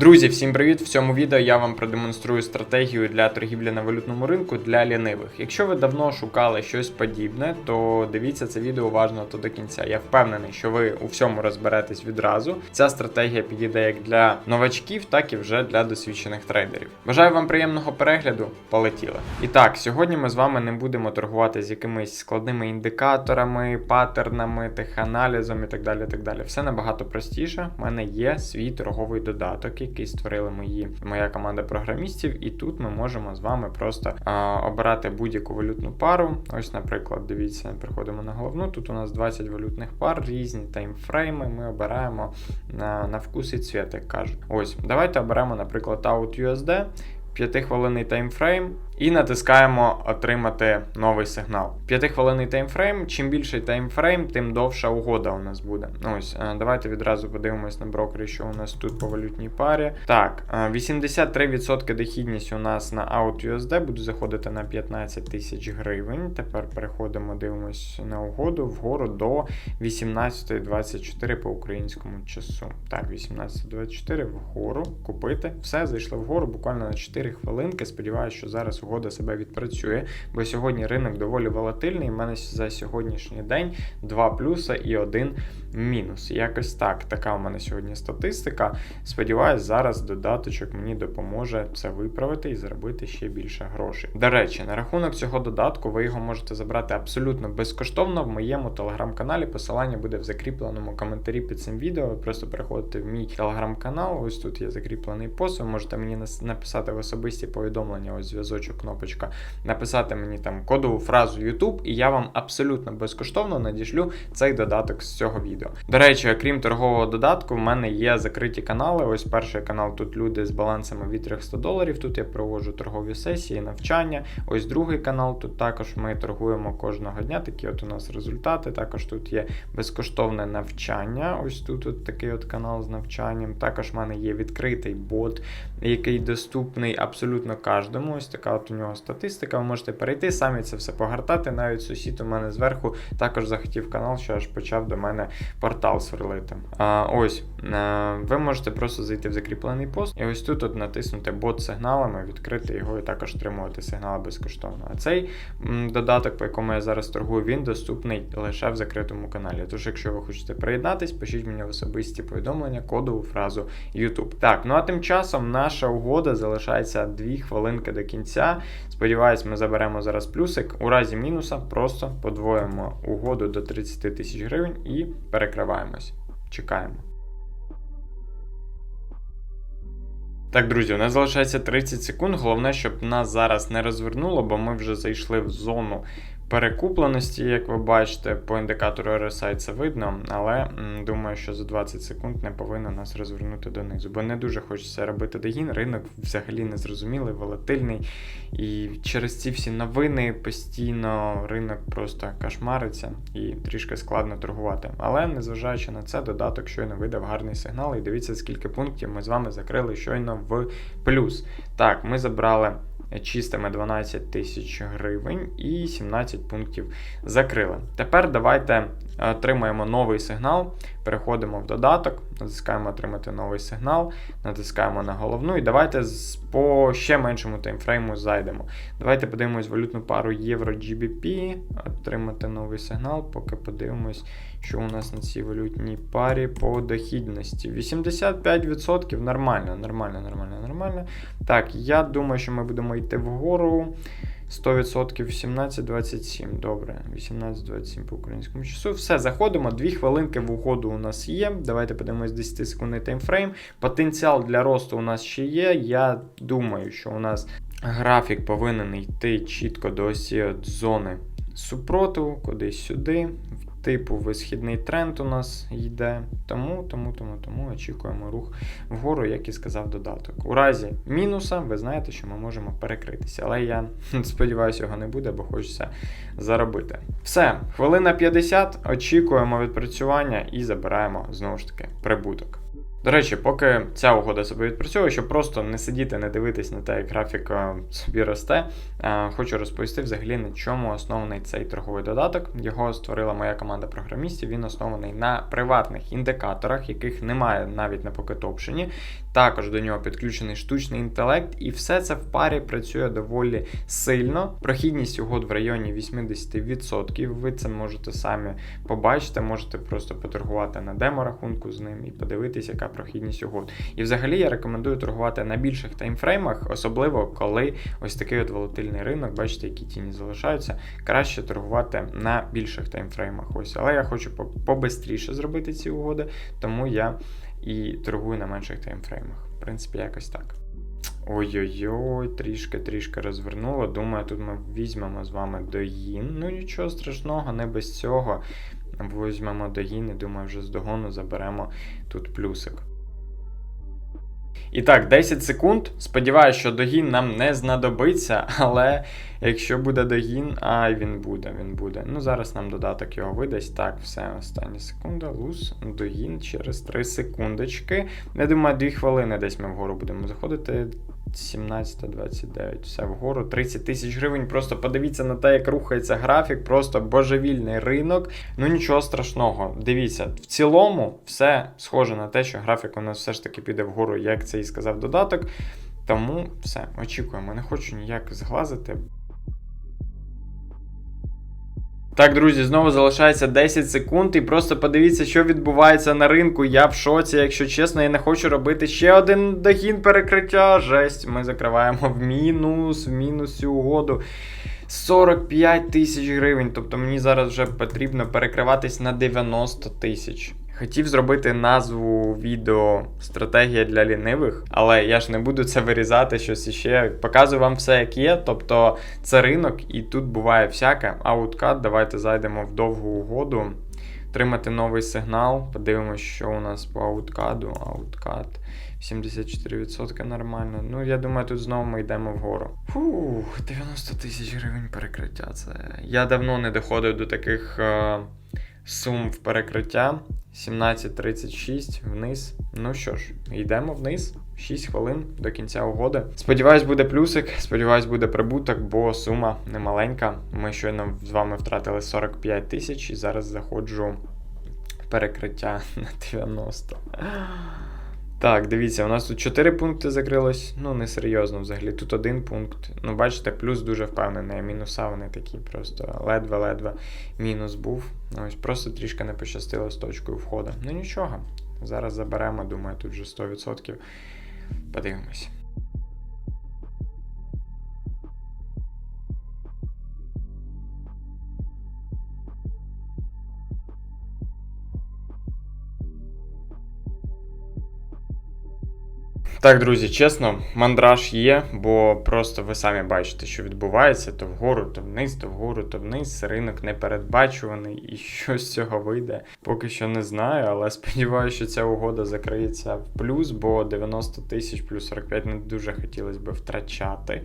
Друзі, всім привіт! В цьому відео я вам продемонструю стратегію для торгівлі на валютному ринку для лінивих. Якщо ви давно шукали щось подібне, то дивіться це відео уважно то до кінця. Я впевнений, що ви у всьому розберетесь відразу. Ця стратегія підійде як для новачків, так і вже для досвідчених трейдерів. Бажаю вам приємного перегляду. Полетіли. І так, сьогодні ми з вами не будемо торгувати з якимись складними індикаторами, паттернами, теханалізом і так далі. так далі. Все набагато простіше. У мене є свій торговий додаток який створили мої моя команда програмістів, і тут ми можемо з вами просто а, обирати будь-яку валютну пару. Ось, наприклад, дивіться, приходимо на головну. Тут у нас 20 валютних пар, різні таймфрейми. Ми обираємо на, на вкус і цвіт, як кажуть. Ось, давайте оберемо, наприклад, Out USD. 5-хвилинний таймфрейм і натискаємо отримати новий сигнал. 5-хвилинний таймфрейм. Чим більший таймфрейм, тим довша угода у нас буде. Ось, е, давайте відразу подивимось на брокері, що у нас тут по валютній парі. Так, е, 83% дохідність у нас на OutUSD, буду заходити на 15 тисяч гривень. Тепер переходимо, дивимось на угоду вгору до 18.24 по українському часу. Так, 18.24 вгору купити. Все, зайшли вгору буквально на 4 хвилинки. Сподіваюся, що зараз угода себе відпрацює, бо сьогодні ринок доволі волатильний. У мене за сьогоднішній день два плюса і один мінус. Якось так. Така у мене сьогодні статистика. Сподіваюсь, зараз додаточок мені допоможе це виправити і заробити ще більше грошей. До речі, на рахунок цього додатку ви його можете забрати абсолютно безкоштовно в моєму телеграм-каналі. Посилання буде в закріпленому коментарі під цим відео. Ви просто переходите в мій телеграм-канал. Ось тут є закріплений пост. Ви можете мені написати в особисті повідомлення. Ось зв'язочок, кнопочка, написати мені там кодову фразу YouTube, і я вам абсолютно безкоштовно надішлю цей додаток з цього відео. До речі, окрім торгового додатку, в мене є закриті канали. Ось перший канал тут люди з балансами від 300 доларів. Тут я проводжу торгові сесії, навчання. Ось другий канал. Тут також ми торгуємо кожного дня. Такі от у нас результати. Також тут є безкоштовне навчання. Ось тут от такий от канал з навчанням. Також в мене є відкритий бот, який доступний абсолютно кожному. Ось така от у нього статистика. Ви можете перейти, самі це все погортати. Навіть сусід у мене зверху також захотів канал, що аж почав до мене портал сверлити. А, Ось а, ви можете просто зайти в закріплений пост, і ось тут от натиснути бот сигналами, відкрити його і також отримувати сигнали безкоштовно. А цей додаток, по якому я зараз торгую, він доступний лише в закритому каналі. Тож, якщо ви хочете приєднатись, пишіть мені в особисті повідомлення, кодову фразу YouTube. Так, ну а тим часом наша угода залишається 2 хвилинки до кінця. Сподіваюсь, ми заберемо зараз плюсик. У разі мінуса просто подвоїмо угоду до 30 тисяч гривень і перекриваємось. Чекаємо. Так, друзі, у нас залишається 30 секунд. Головне, щоб нас зараз не розвернуло, бо ми вже зайшли в зону перекупленості, як ви бачите, по індикатору RSI це видно, але думаю, що за 20 секунд не повинно нас розвернути донизу, бо не дуже хочеться робити догін. Ринок взагалі незрозумілий, волатильний. І через ці всі новини постійно ринок просто кошмариться і трішки складно торгувати. Але незважаючи на це, додаток щойно видав гарний сигнал. І дивіться, скільки пунктів ми з вами закрили щойно в плюс. Так, ми забрали чистими 12 тисяч гривень і 17 пунктів закрили. Тепер давайте отримаємо новий сигнал, переходимо в додаток, натискаємо отримати новий сигнал, натискаємо на головну і давайте по ще меншому таймфрейму зайдемо. Давайте подивимось валютну пару євро GBP, отримати новий сигнал, поки подивимось, що у нас на цій валютній парі по дохідності. 85% нормально, нормально, нормально, нормально. Так, я думаю, що ми будемо йти вгору. 100% 18-27. Добре, 18-27 по українському часу. Все, заходимо. Дві хвилинки в угоду у нас є. Давайте подивимось 10 секундний таймфрейм. Потенціал для росту у нас ще є. Я думаю, що у нас графік повинен йти чітко до осі зони супротиву, кудись сюди. Типу висхідний тренд у нас йде. Тому, тому, тому, тому очікуємо рух вгору, як і сказав додаток. У разі мінуса, ви знаєте, що ми можемо перекритися. Але я сподіваюся, його не буде, бо хочеться заробити. Все, хвилина 50. Очікуємо відпрацювання і забираємо знову ж таки прибуток. До речі, поки ця угода собі відпрацьовує, щоб просто не сидіти, не дивитись на те, як графік собі росте, хочу розповісти взагалі на чому оснований цей торговий додаток. Його створила моя команда програмістів. Він оснований на приватних індикаторах, яких немає навіть на покетопшені. Також до нього підключений штучний інтелект, і все це в парі працює доволі сильно. Прохідність угод в районі 80%. Ви це можете самі побачити, можете просто поторгувати на демо-рахунку з ним і подивитися, яка прохідність угод. І взагалі я рекомендую торгувати на більших таймфреймах, особливо коли ось такий от волатильний ринок, бачите, які тіні залишаються. Краще торгувати на більших таймфреймах. Ось, але я хочу побистріше зробити ці угоди, тому я і торгую на менших таймфреймах. В принципі, якось так. Ой-ой-ой, трішки-трішки розвернуло. Думаю, тут ми візьмемо з вами догін. Ну нічого страшного, не без цього. Візьмемо догін і думаю, вже з догону заберемо тут плюсик. І так, 10 секунд. Сподіваюсь, що догін нам не знадобиться, але якщо буде догін, ай, він буде, він буде. Ну, зараз нам додаток його видасть. Так, все, остання секунда. Луз, догін через 3 секундочки. Я думаю, 2 хвилини десь ми вгору будемо заходити. 17-29, все вгору, 30 тисяч гривень. Просто подивіться на те, як рухається графік, просто божевільний ринок. Ну нічого страшного. Дивіться, в цілому все схоже на те, що графік у нас все ж таки піде вгору, як це і сказав додаток. Тому все, очікуємо. Не хочу ніяк зглазити. Так, друзі, знову залишається 10 секунд, і просто подивіться, що відбувається на ринку. Я в шоці, якщо чесно, я не хочу робити ще один догін перекриття. Жесть, ми закриваємо в мінус, в мінус цю угоду. 45 тисяч гривень. Тобто мені зараз вже потрібно перекриватись на 90 тисяч. Хотів зробити назву відео стратегія для лінивих, але я ж не буду це вирізати щось іще. Показую вам все, як є. Тобто це ринок, і тут буває всяке. Ауткат, давайте зайдемо в довгу угоду. Тримати новий сигнал. Подивимося, що у нас по ауткаду. Ауткат 74% нормально. Ну, я думаю, тут знову ми йдемо вгору. Фух, 90 тисяч гривень перекриття. Це. Я давно не доходив до таких. Е сум в перекриття. 17.36 вниз. Ну що ж, йдемо вниз. 6 хвилин до кінця угоди. Сподіваюсь, буде плюсик, сподіваюсь, буде прибуток, бо сума немаленька. Ми щойно з вами втратили 45 тисяч і зараз заходжу в перекриття на 90. Так, дивіться, у нас тут 4 пункти закрилось. Ну, не серйозно взагалі. Тут один пункт. Ну, бачите, плюс дуже впевнений. Мінуса вони такі просто ледве-ледве мінус був. Ну, ось Просто трішки не пощастило з точкою входу. Ну нічого. Зараз заберемо, думаю, тут вже 100%. Подивимось. Так, друзі, чесно, мандраж є, бо просто ви самі бачите, що відбувається то вгору, то вниз, то вгору, то вниз. Ринок непередбачуваний і що з цього вийде. Поки що не знаю, але сподіваюся, що ця угода закриється в плюс, бо 90 тисяч плюс 45 не дуже хотілося б втрачати.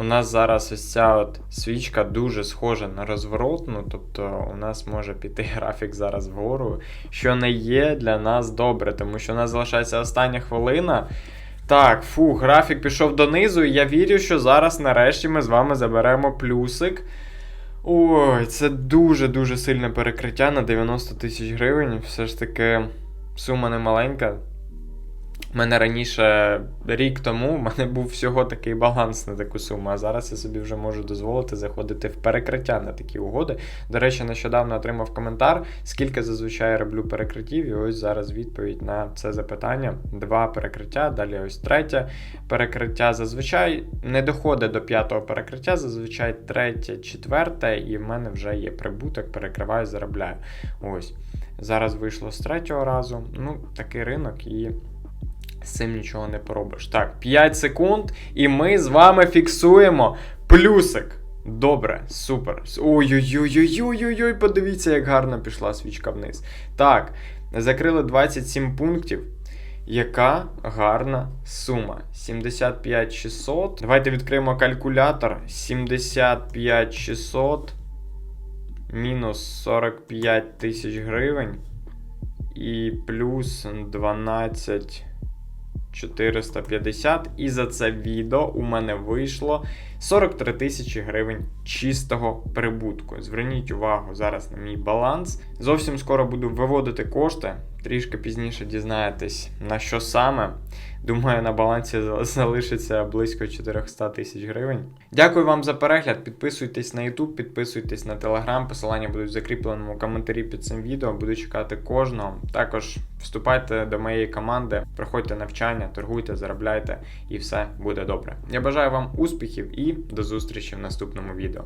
У нас зараз ось ця от свічка дуже схожа на розворотну, тобто у нас може піти графік зараз вгору, що не є для нас добре, тому що у нас залишається остання хвилина. Так, фу, графік пішов донизу, і я вірю, що зараз нарешті ми з вами заберемо плюсик. Ой, це дуже-дуже сильне перекриття на 90 тисяч гривень. Все ж таки сума не маленька. У мене раніше рік тому в мене був всього такий баланс на таку суму, а зараз я собі вже можу дозволити заходити в перекриття на такі угоди. До речі, нещодавно отримав коментар, скільки зазвичай роблю перекриттів, і ось зараз відповідь на це запитання. Два перекриття, далі ось третє перекриття. Зазвичай не доходить до п'ятого перекриття, зазвичай третє, четверте, і в мене вже є прибуток, перекриваю, заробляю. Ось. Зараз вийшло з третього разу. Ну, такий ринок і. З цим нічого не поробиш. Так, 5 секунд, і ми з вами фіксуємо плюсик. Добре, супер. Ой-ой-ой-ой-ой-ой, подивіться, як гарно пішла свічка вниз. Так, закрили 27 пунктів. Яка гарна сума. 75 600. Давайте відкриємо калькулятор. 75 600 мінус 45 тисяч гривень. І плюс 12. 450. І за це відео у мене вийшло 43 тисячі гривень чистого прибутку. Зверніть увагу зараз на мій баланс. Зовсім скоро буду виводити кошти. Трішки пізніше дізнаєтесь, на що саме. Думаю, на балансі залишиться близько 400 тисяч гривень. Дякую вам за перегляд. Підписуйтесь на YouTube, підписуйтесь на Telegram. Посилання будуть в закріпленому коментарі під цим відео. Буду чекати кожного. Також вступайте до моєї команди, проходьте навчання, торгуйте, заробляйте, і все буде добре. Я бажаю вам успіхів і до зустрічі в наступному відео.